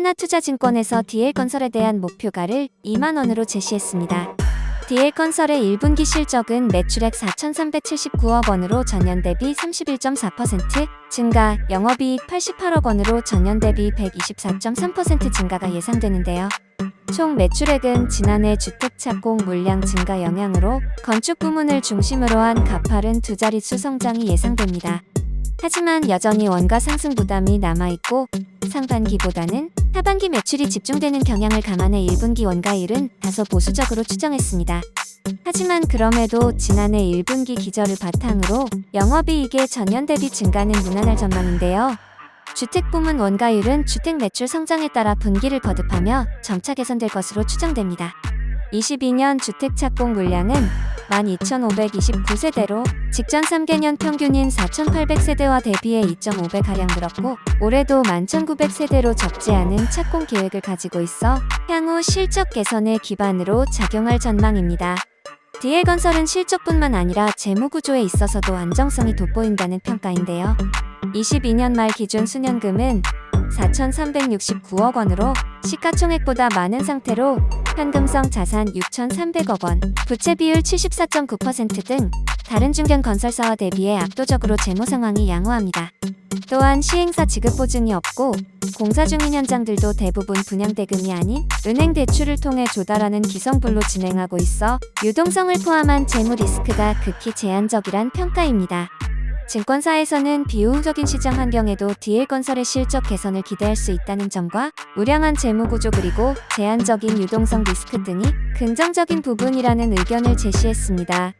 하나투자증권에서 DL건설에 대한 목표가를 2만 원으로 제시했습니다. DL건설의 1분기 실적은 매출액 4,379억 원으로 전년 대비 31.4% 증가, 영업이익 88억 원으로 전년 대비 124.3% 증가가 예상되는데요. 총 매출액은 지난해 주택 착공 물량 증가 영향으로 건축 부문을 중심으로 한 가파른 두 자릿수 성장이 예상됩니다. 하지만 여전히 원가 상승 부담이 남아있고 상반기보다는 하반기 매출이 집중되는 경향을 감안해 1분기 원가율은 다소 보수적으로 추정했습니다. 하지만 그럼에도 지난해 1분기 기저를 바탕으로 영업이익의 전년 대비 증가는 무난할 전망인데요. 주택 부문 원가율은 주택 매출 성장에 따라 분기를 거듭하며 점차 개선될 것으로 추정됩니다. 22년 주택 착공 물량은 12,529세대로 직전 3개년 평균인 4,800세대와 대비해 2.5배가량 늘었고 올해도 11,900세대로 적지 않은 착공 계획을 가지고 있어 향후 실적 개선의 기반으로 작용할 전망입니다. DL건설은 실적뿐만 아니라 재무 구조에 있어서도 안정성이 돋보인다는 평가인데요. 22년 말 기준 수년금은 4,369억 원으로 시가총액보다 많은 상태로 현금성 자산 6,300억 원, 부채 비율 74.9%등 다른 중견 건설사와 대비해 압도적으로 재무 상황이 양호합니다. 또한 시행사 지급 보증이 없고 공사 중인 현장들도 대부분 분양 대금이 아닌 은행 대출을 통해 조달하는 기성불로 진행하고 있어 유동성을 포함한 재무 리스크가 극히 제한적이란 평가입니다. 증권사에서는 비우적인 시장 환경에도 DL건설의 실적 개선을 기대할 수 있다는 점과 우량한 재무 구조 그리고 제한적인 유동성 리스크 등이 긍정적인 부분이라는 의견을 제시했습니다.